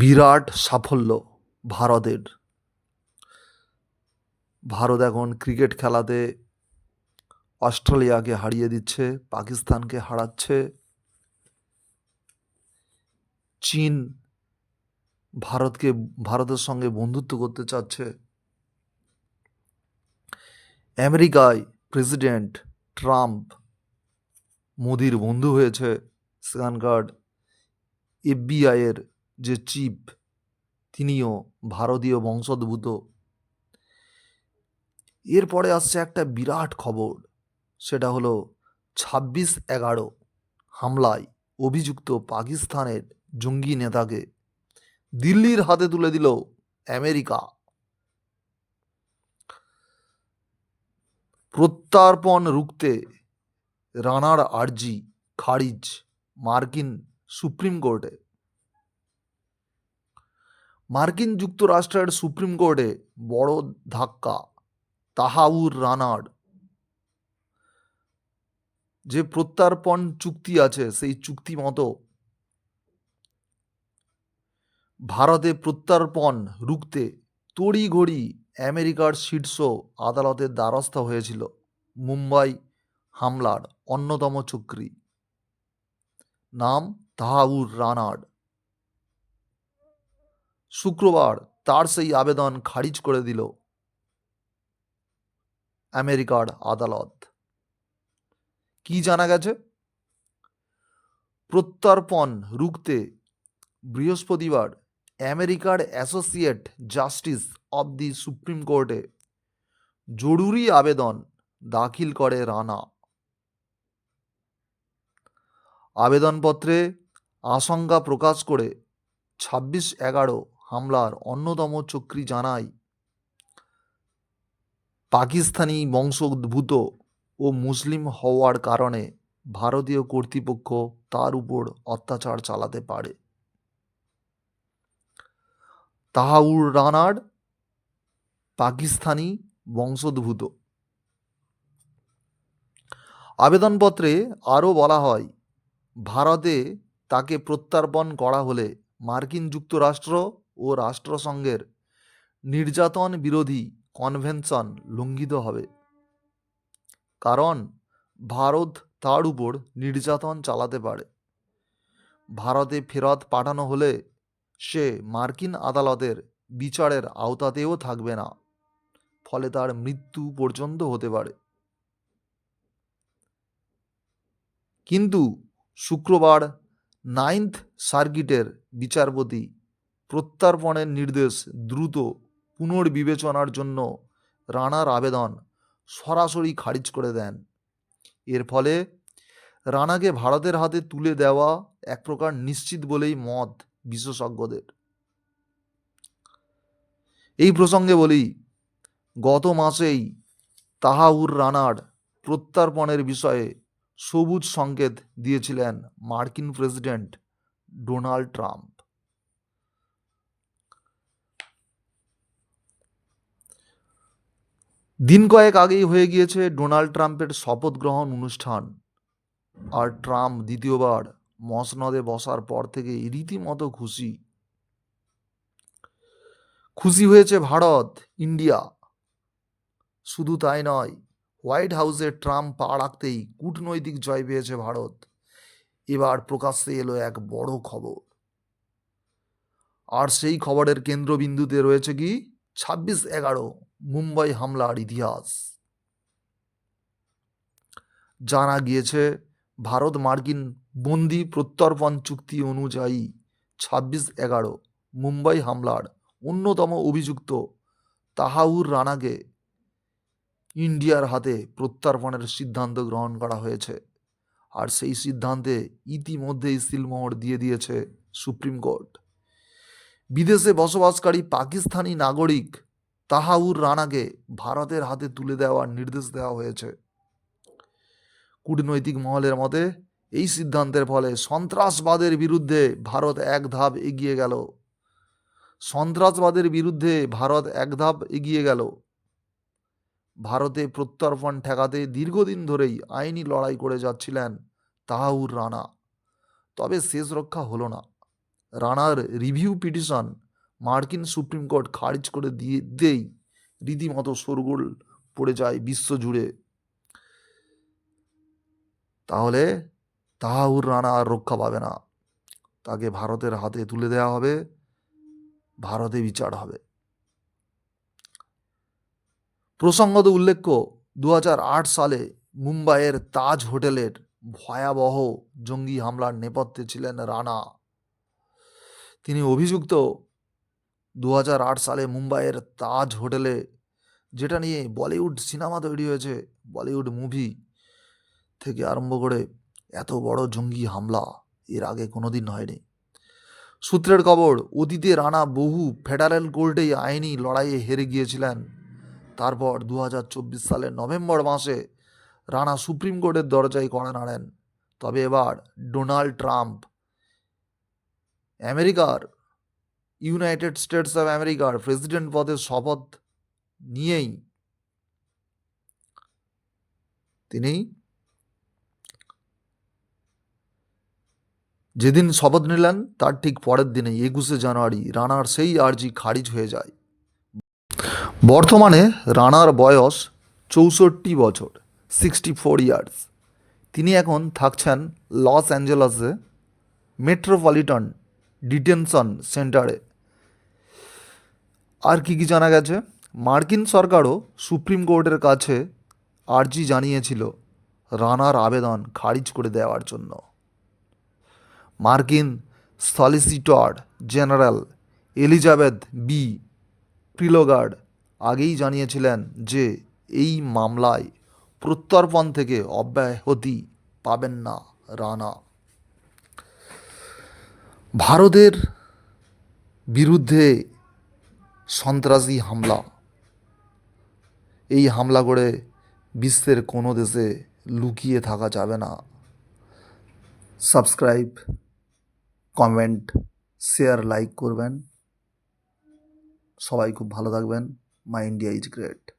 বিরাট সাফল্য ভারতের। ভারত এখন ক্রিকেট খেলাতে অস্ট্রেলিয়াকে হারিয়ে দিচ্ছে, পাকিস্তানকে হারাচ্ছে। চীন ভারতকে, ভারতের সঙ্গে বন্ধুত্ব করতে চাচ্ছে। আমেরিকায় প্রেসিডেন্ট ট্রাম্প মোদির বন্ধু হয়েছে, সেখানকার এফবিআইয়ের যে চিফ তিনিও ভারতীয় বংশোদ্ভূত। এরপরে আসছে একটা বিরাট খবর, সেটা হলো ছাব্বিশ এগারো হামলায় অভিযুক্ত পাকিস্তানের জঙ্গি নেতাকে দিল্লির হাতে তুলে দিল আমেরিকা। প্রত্যার্পণ রুখতে রানার আর্জি খারিজ মার্কিন সুপ্রিম কোর্টে। মার্কিন যুক্তরাষ্ট্রের সুপ্রিম কোর্টে বড় ধাক্কা, তাহাউর রানার যে প্রত্যার্পণ চুক্তি আছে, সেই চুক্তি মতো ভারতে প্রত্যার্পণ রুখতে তড়িঘড়ি আমেরিকার শীর্ষ আদালতের দ্বারস্থ হয়েছিল মুম্বাই হামলার অন্যতম চক্রী। নাম তাহাউর রানার শুক্রবার তার সেই আবেদন খারিজ করে দিল আমেরিকার আদালত। কি জানা গেছে? প্রত্যর্পণ রুখতে বৃহস্পতিবার আমেরিকার associate justice of the supreme কোর্টে জরুরি আবেদন দাখিল করে রানা। আবেদনপত্রে আশঙ্কা প্রকাশ করে ছাব্বিশ এগারো হামলার অন্যতম চক্রী জানায় পাকিস্তানি বংশোদ্ভূত ও মুসলিম হওয়ার কারণে ভারতীয় কর্তৃপক্ষ তার উপর অত্যাচার চালাতে পারে। তাহাউর রানার পাকিস্তানি বংশোদ্ভূত। আবেদনপত্রে আরও বলা হয়, ভারতে তাকে প্রত্যার্পণ করা হলে মার্কিন যুক্তরাষ্ট্র ও রাষ্ট্রসংঘের নির্যাতন বিরোধী কনভেনশন লঙ্ঘিত হবে। কারণ, ভারত তার উপর নির্যাতন চালাতে পারে। ভারতে ফেরত পাঠানো হলে সে মার্কিন আদালতের বিচারের আওতাতেও থাকবে না, ফলে তার মৃত্যু পর্যন্ত হতে পারে। কিন্তু শুক্রবার নাইন্থ সার্কিটের বিচারপতি প্রত্যার্পণের নির্দেশ দ্রুত পুনর্বিবেচনার জন্য রানার আবেদন সরাসরি খারিজ করে দেন। এর ফলে রানাকে ভারতের হাতে তুলে দেওয়া এক প্রকার নিশ্চিত বলেই মত বিশেষজ্ঞদের। এই প্রসঙ্গে বলি, গত মাসেই তাহাউর রানার প্রত্যার্পণের বিষয়ে সবুজ সংকেত দিয়েছিলেন মার্কিন প্রেসিডেন্ট ডোনাল্ড ট্রাম্প। দিন কয়েক আগেই হয়ে গিয়েছে ডোনাল্ড ট্রাম্পের শপথ গ্রহণ অনুষ্ঠান। আর ট্রাম্প দ্বিতীয়বার মসনদে বসার পর থেকে রীতিমতো খুশি। খুশি হয়েছে ভারত, ইন্ডিয়া। শুধু তাই নয়, হোয়াইট হাউসে ট্রাম্প পা রাখতেই কূটনৈতিক জয় পেয়েছে ভারত। এবার প্রকাশ্যে এলো এক বড় খবর। আর সেই খবরের কেন্দ্রবিন্দুতে রয়েছে কি? ছাব্বিশ এগারো, মুম্বাই হামলার ইতিহাস। জানা গিয়েছে, ভারত মার্কিন বন্দি প্রত্যর্পণ চুক্তি অনুযায়ী ছাব্বিশ এগারো, মুম্বাই হামলার অন্যতম অভিযুক্ত তাহাউর রানাকে ইন্ডিয়ার হাতে প্রত্যর্পণের সিদ্ধান্ত গ্রহণ করা হয়েছে। আর সেই সিদ্ধান্তে ইতিমধ্যেই সিলমোহর দিয়ে দিয়েছে সুপ্রিম কোর্ট। বিদেশে বসবাসকারী পাকিস্তানি নাগরিক তাহাউর রানাকে ভারতের হাতে তুলে দেওয়ার নির্দেশ দেওয়া হয়েছে। কূটনৈতিক মহলের মতে, এই সিদ্ধান্তের ফলে সন্ত্রাসবাদের বিরুদ্ধে ভারত এক ধাপ এগিয়ে গেল। সন্ত্রাসবাদের বিরুদ্ধে ভারত এক ধাপ এগিয়ে গেল। ভারতে প্রত্যর্পণ ঠেকাতে দীর্ঘদিন ধরেই আইনি লড়াই করে যাচ্ছিলেন তাহাউর রানা। তবে শেষ রক্ষা হলো না। রানার রিভিউ পিটিশন মার্কিন সুপ্রিম কোর্ট খারিজ করে দিয়ে দিতেই রীতিমতো শোরগোল পড়ে যায় বিশ্বজুড়ে তাহলে তাহাউর রানা আর রক্ষা পাবে না। তাকে ভারতের হাতে তুলে দেওয়া হবে, ভারতে বিচার হবে। প্রসঙ্গত উল্লেখ্য দু হাজার আট সালে মুম্বাইয়ের তাজ হোটেলের ভয়াবহ জঙ্গি হামলার নেপথ্যে ছিলেন রানা। তিনি অভিযুক্ত দু হাজার আট সালে মুম্বাইয়ের তাজ হোটেলে, যেটা নিয়ে বলিউড সিনেমা তৈরি হয়েছে, বলিউড মুভি থেকে আরম্ভ করে এত বড় জঙ্গি হামলা এর আগে কোনোদিন হয়নি। সূত্রের খবর, অতীতে রানা বহু ফেডারেল কোর্টে আইনি লড়াইয়ে হেরে গিয়েছিলেন। তারপর দু হাজার চব্বিশ সালের নভেম্বর মাসে রানা সুপ্রিম কোর্টের দরজায় কড়া নাড়েন। তবে এবার ডোনাল্ড ট্রাম্প আমেরিকার ইউনাইটেড স্টেটস অফ আমেরিকার প্রেসিডেন্ট পদের শপথ নিয়েই তিনি যেদিন শপথ নিলেন, তার ঠিক পরের দিনে একুশে জানুয়ারি, রানার সেই আর্জি খারিজ হয়ে যায়। বর্তমানে রানার বয়স চৌষট্টি বছর সিক্সটি ফোর ইয়ার্স তিনি এখন থাকছেন লস অ্যাঞ্জেলসে মেট্রোপলিটন ডিটেনশন সেন্টারে। আর কি কি জানা গেছে? মার্কিন সরকারও সুপ্রিম কোর্টের কাছে আর্জি জানিয়েছিল রানার আবেদন খারিজ করে দেওয়ার জন্য। মার্কিন solicitor general Elizabeth B. Prelogar আগেই জানিয়েছিলেন যে এই মামলায় প্রত্যর্পণ থেকে অব্যাহতি পাবেন না রানা। ভারতের বিরুদ্ধে সন্ত্রাসী হামলা। এই হামলা করে বিশ্বের কোনো দেশে লুকিয়ে থাকা যাবে না। সাবস্ক্রাইব, কমেন্ট, শেয়ার, লাইক করবেন। সবাই খুব ভালো থাকবেন। My India is great.